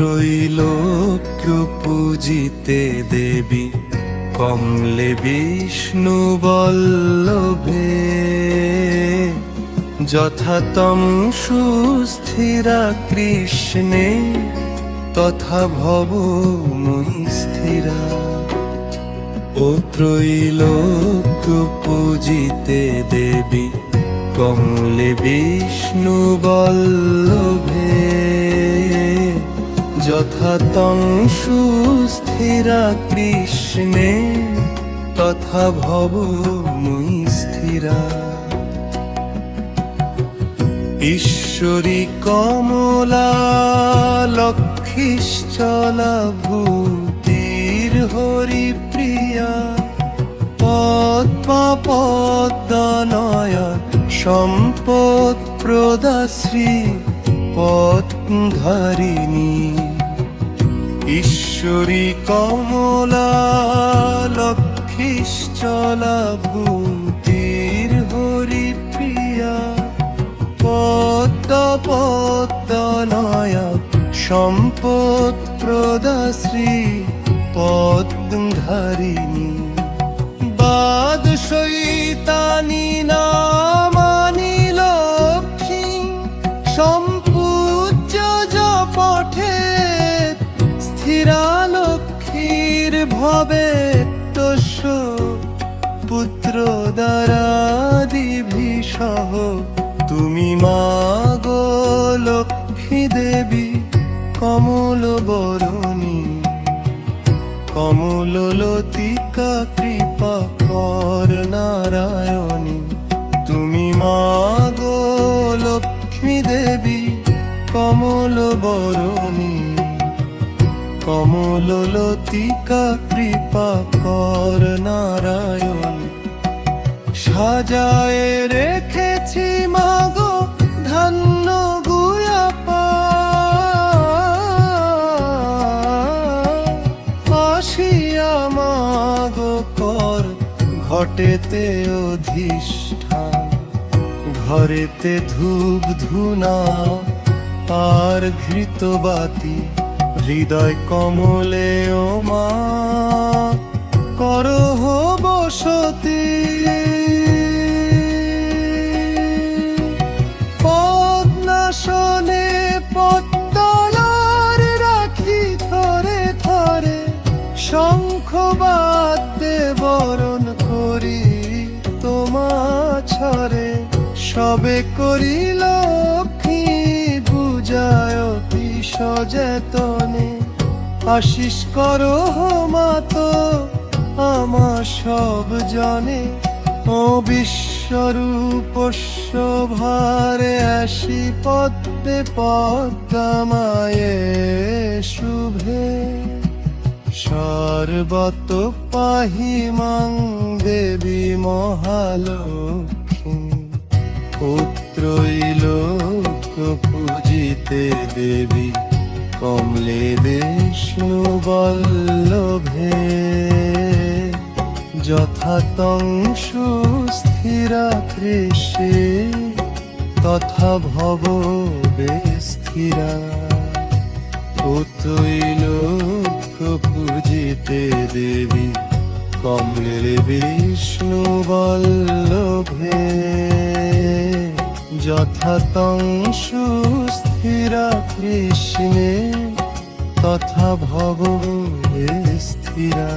ত্রৈলোক্য পূজিতে দেবী কমলে বিষ্ণু বল্লভে। যথাতম সুস্থিরা কৃষ্ণে, তথা ভব মুই স্থিরা। ও ত্রৈলোক্য পূজিতে দেবী কমলে বিষ্ণু বল্লভে। যথাতং সুস্থিরা কৃষ্ণে, তথা ভব মুই স্থিরা। ঈশ্বরী কমলা লক্ষ্মীশ্চলা ভূতির হরি প্রিয়া পদ্মা পদ্মনয়ন সম্পদ প্রদাশ্রী পদ্মধারিণী। ঈশ্বরী কমলা লক্ষ্মীশ্চলা ভূতির হরি প্রিয়া। পদ্ম পদ্মনয়া সম্পদ প্রদাশ্রী পদ্মধারিণী। বাদ শৈতানি নামানি লক্ষ্মীর ভবে তস্য পুত্র দ্বারাদিভি সহ তুমি মাগো লক্ষ্মী দেবী, কমল বরণী। কমল লতিকা কৃপা কর নারায়ণী। তুমি মাগো লক্ষ্মী দেবী, কমল বরণী। কমল লতিকা কৃপা কর নারায়ণী। সাজায় রেখেছি মাগো ধান্য গুয়াপা। মাগো কর ঘটেতে অধিষ্ঠান। ঘরেতে ধূপ ধুনা আর ঘৃতবাতি হৃদয় কমলে ও মা, করহ বসতি। পদ্মাসনে রাখি থরে শঙ্খ বরণ করি তোমা ছরে, সবে করি লক্ষ্মী পূজায়তি সযতনে আশিস করো মাত আমার সব জনে। ও বিশ্বরূপস্য ভারে আসি পদ্মে পদ্মায়ে শুভে। সর্বত পাহি মাং দেবী মহালক্ষ্মী। পুত্রৈলোক পূজিতে দেবী, কমলে বিষ্ণু বল্লভে। যথাতং সুস্থিরা কৃষে, তথা ভব স্থিরা তৈলোক পূজিতে দেবী, কমলে বিষ্ণু বল্লভে। যথাতং সুস্থিরা কৃষ্ণে তথা ভগবে স্থিরা।